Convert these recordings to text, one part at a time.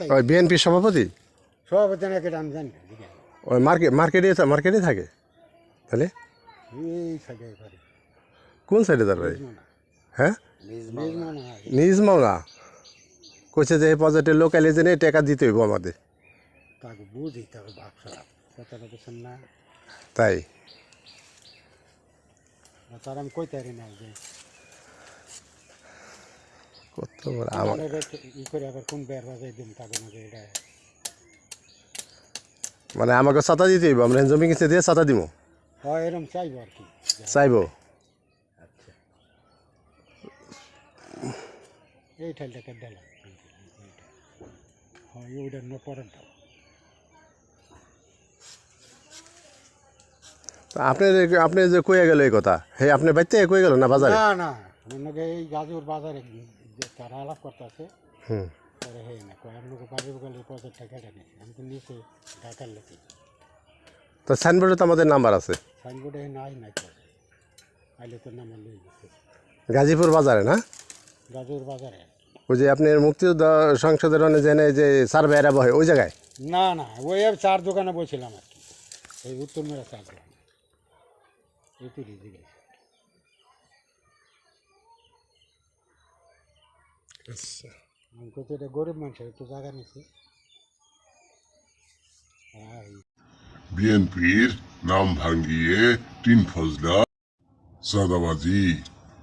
ওই বিএনপির সভাপতি? সভাপতি নাকি আমি জানি ওই মার্কেট মার্কেটে মার্কেটে থাকে? তাহলে? এই সাইডে কোন সাইডে হ্যাঁ? নিজ হয় কইছে যে প্রজেক্টের লোকাল এজেন্টে টাকা দিতে হইব আমাদের। তাই? তার আমি কইতে পারি না কত বড় আমার ই করে আবার কোন বের বাজাই দিন তাকে না এটা। মানে আমাকে ছাতা দিতে হইব আমরা জমি কিনতে দিয়ে ছাতা দিব হয় এরকম চাইব আর কি। চাইব? আচ্ছা। এই হয় ওইটার না আপনি যে- আপনি যে কয়ে গেল এই কথা হে আপনি বাইতে কয়ে গেল না বাজারে? না না এই গাজর বাজারে যে তারা আলাপ করতেছে হুম। পরে হে না কয় আপনাকে বাড়ির গেলে পঁচাত্তর টাকা নিয়েছে আমি তো নিচে ঢাকার লেখি তো সাইনবোর্ডে তো আমাদের নাম্বার আছে। সাইনবোর্ডে নাই নাই আইলে তো নাম লই গেছে গাজীপুর বাজারে না? গাজীপুর বাজারে। ওই যে আপনার মুক্তিযোদ্ধা সংসদের জেনে যে সার্ভেরা বহে ওই জায়গায়? না না ওই চার দোকানে বসছিলাম আর কি। এই উত্তর মেরা চার দোকানে। এই তুই দিকে আমি কত এটা গরিব মানুষ একটু জায়গা নিছে। বিএনপির নাম ভাঙ্গিয়ে তিন ফজলা চাঁদাবাজি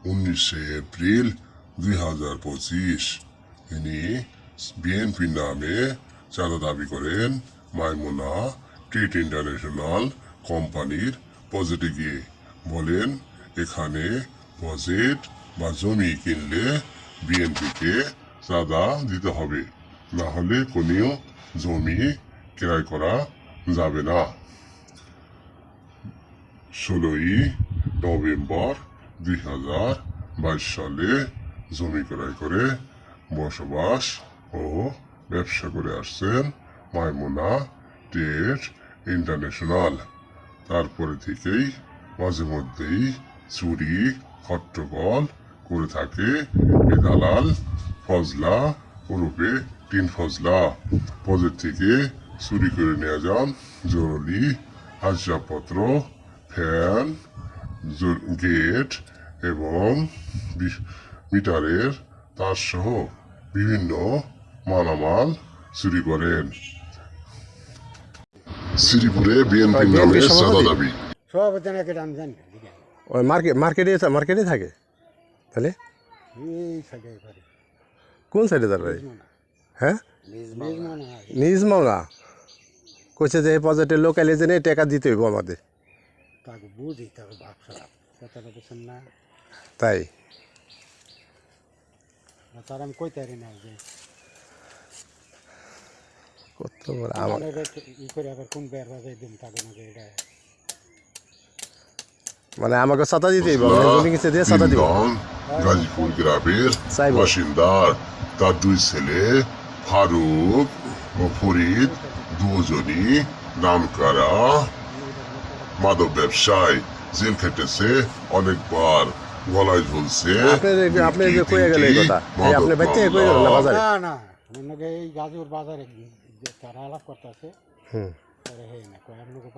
উনিশে এপ্রিল দুই হাজার পঁচিশ। ইনি বিএনপির নামে চাঁদা দাবি করেন মাইমুনা ট্রেড ইন্টারন্যাশনাল কোম্পানির পজেটে গিয়ে বলেন এখানে পজেট বা জমি কিনলে বিএনপিকে চাঁদা দিতে হবে। না হলে কোনো জমি ক্রয় করা যাবে না। ষোলোই নভেম্বর দুই হাজার বাইশ সালে জমি ক্রয় করে বসবাস ও ব্যবসা করে আসছেন মাইমুনা টেট ইন্টারন্যাশনাল। তারপরে থেকেই মাঝে মধ্যেই চুরি হট্টগোল করে থাকে। এ দালাল ফজলা ওরূপে তিন ফজলা। পদের থেকে চুরি করে নিয়ে যান জরুরি আসবাবপত্র ফ্যান গেট এবং মিটারের তার সহ বিভিন্ন মালামাল চুরি করেন। শ্রীপুরে বিএনপি নামে সভাপতি? দাবি। সভাপতি নাকি এটা আমি জানি না জিজ্ঞাসা ওই মার্কেট মার্কেটে মার্কেটে থাকে। তাহলে? কোন সাইডে নিজ মনে হয়? নিজ মামলা কইছে যে প্রজেক্টের লোকাল এজেন্টে টাকা দিতে হইব আমাদের। তাই? তার কত বড় আমার ই করে আবার কোন বের বাজাই দিন তাকে না এটা মানে আমাকে ছাতা দিতে হইব আমরা জমি কিনতে দিয়ে ছাতা দিব গাজীপুর গ্রামের। বাসিন্দার তার দুই ছেলে ফারুক ও ফরিদ দুজনই নামকারা মাদক ব্যবসায় জেল খেটেছে অনেকবার গলায় ঝুলছে আপনি কয়ে গেল এই কথা এই আপনি বাইতে কয়ে গেল না মামলা। বাজারে না না এই গাজর বাজারে যে তারা আলাপ করতেছে হুম না কয় আপনাকে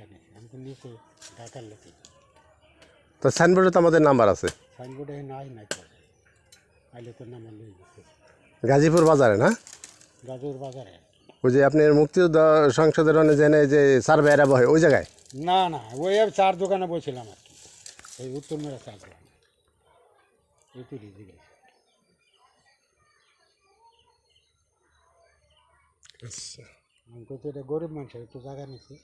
গেলে আমি তো নিচে ঢাকার লেখি তো সাইনবোর্ডে তো আমাদের নাম্বার আছে। সাইনবোর্ডে নাই নাই তো। আইলে তো নাম লই গেছে গাজীপুর বাজারে না? গাজীপুর বাজারে। ওই যে আপনি মুক্তিযোদ্ধা সংসদের জেনে যে সার্ভেরা বহে ওই জায়গায়? না না ওই চার দোকানে বসছিলাম আর কি। এই উত্তর মেরা চার দোকানে। দিকে আমি কত এটা গরিব মানুষের একটু জায়গা নিছি।